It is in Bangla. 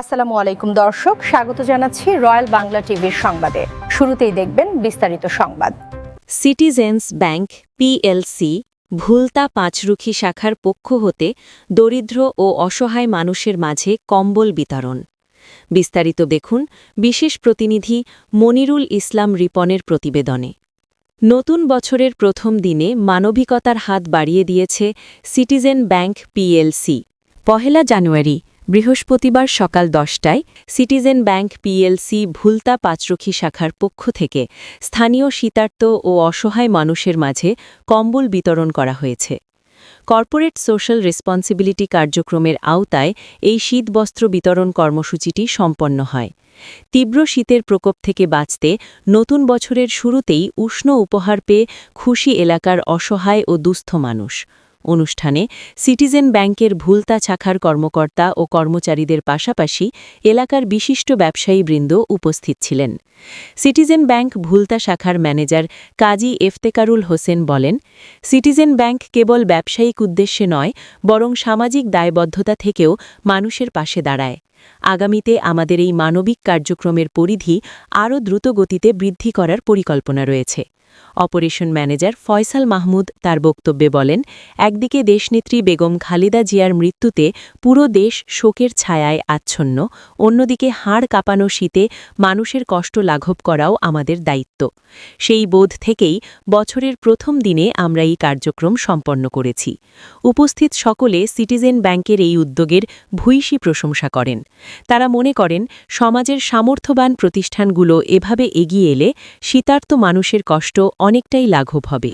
আসসালামু আলাইকুম, দর্শক। স্বাগত জানাচ্ছি রয়্যাল বাংলা টিভির সংবাদে। শুরুতেই দেখবেন বিস্তারিত সংবাদ। Citizens Bank, PLC, Bhulta Panchrukhi শাখার পক্ষ হতে দরিদ্র ও অসহায় মানুষের মাঝে কম্বল বিতরণ। বিস্তারিত দেখুন বিশেষ প্রতিনিধি মনিরুল ইসলাম রিপনের প্রতিবেদনে। নতুন বছরের প্রথম দিনে মানবিকতার হাত বাড়িয়ে দিয়েছে সিটিজেন ব্যাংক পিএলসি। পহেলা জানুয়ারি বৃহস্পতিবার সকাল দশটায় Citizen Bank PLC Bhulta Panchrukhi শাখার পক্ষ থেকে স্থানীয় শীতার্ত ও অসহায় মানুষের মাঝে কম্বল বিতরণ করা হয়েছে। কর্পোরেট সোশ্যাল রেসপন্সিবিলিটি কার্যক্রমের আওতায় এই শীতবস্ত্র বিতরণ কর্মসূচিটি সম্পন্ন হয়। তীব্র শীতের প্রকোপ থেকে বাঁচতে নতুন বছরের শুরুতেই উষ্ণ উপহার পেয়ে খুশি এলাকার অসহায় ও দুস্থ মানুষ। অনুষ্ঠানে সিটিজেন ব্যাংকের ভুলতা শাখার কর্মকর্তা ও কর্মচারীদের পাশাপাশি এলাকার বিশিষ্ট ব্যবসায়ীবৃন্দ উপস্থিত ছিলেন। সিটিজেন ব্যাংক ভুলতা শাখার ম্যানেজার কাজী এফতেকারুল হোসেন বলেন, সিটিজেন ব্যাংক কেবল ব্যবসায়িক উদ্দেশ্যে নয়, বরং সামাজিক দায়বদ্ধতা থেকেও মানুষের পাশে দাঁড়ায়। আগামীতে আমাদের এই মানবিক কার্যক্রমের পরিধি আরও দ্রুত গতিতে বৃদ্ধি করার পরিকল্পনা রয়েছে। অপারেশন ম্যানেজার ফয়সাল মাহমুদ তার বক্তব্যে বলেন, একদিকে দেশনেত্রী বেগম খালেদা জিয়ার মৃত্যুতে পুরো দেশ শোকের ছায়ায় আচ্ছন্ন, অন্যদিকে হাড় কাঁপানো শীতে মানুষের কষ্ট লাঘব করাও আমাদের দায়িত্ব। সেই বোধ থেকেই বছরের প্রথম দিনে আমরা এই কার্যক্রম সম্পন্ন করেছি। উপস্থিত সকলে সিটিজেন ব্যাংকের এই উদ্যোগের ভূয়সী প্রশংসা করেন। তারা মনে করেন, সমাজের সামর্থ্যবান প্রতিষ্ঠানগুলো এভাবে এগিয়ে এলে শীতার্ত মানুষের কষ্ট অনেকটাই লাঘব হবে।